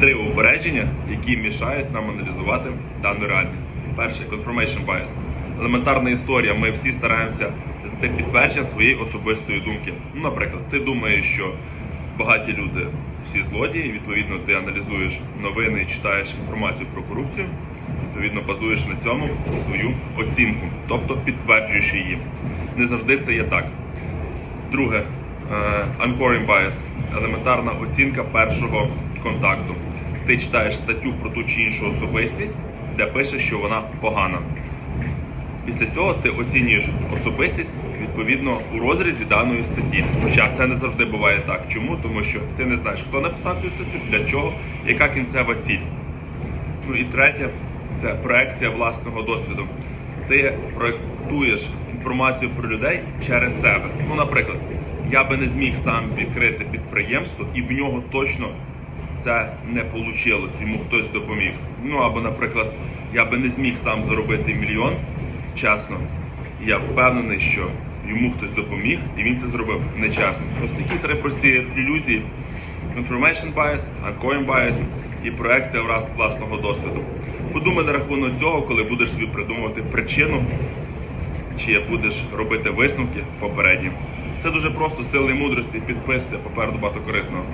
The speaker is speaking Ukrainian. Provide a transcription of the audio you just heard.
три упередження, які мішають нам аналізувати дану реальність. Перше confirmation bias. Елементарна історія. Ми всі стараємося знайти підтвердження своєї особистої думки. Ну, наприклад, ти думаєш, що багаті люди всі злодії. Відповідно, ти аналізуєш новини читаєш інформацію про корупцію. Відповідно, базуєш на цьому свою оцінку, тобто підтверджуєш її. Не завжди це є так. Друге, е, bias – елементарна оцінка першого контакту. Ти читаєш статтю про ту чи іншу особистість, де пише, що вона погана. Після цього ти оцінюєш особистість відповідно у розрізі даної статті. Хоча це не завжди буває так. Чому? Тому що ти не знаєш, хто написав цю статтю, для чого, яка кінцева ціль. Ну і третє це проекція власного досвіду. Ти проєктуєш інформацію про людей через себе. Ну, наприклад, я би не зміг сам відкрити підприємство, і в нього точно це не вийшло, йому хтось допоміг. Ну або, наприклад, я би не зміг сам заробити мільйон чесно. Я впевнений, що йому хтось допоміг, і він це зробив нечесно. Ось такі три прості ілюзії: confirmation bias, uncoin bias і проекція враз- власного досвіду. Подумай на рахунок цього, коли будеш собі придумувати причину, чи будеш робити висновки попередні. Це дуже просто, сили мудрості, підписуйся, попереду багато корисного.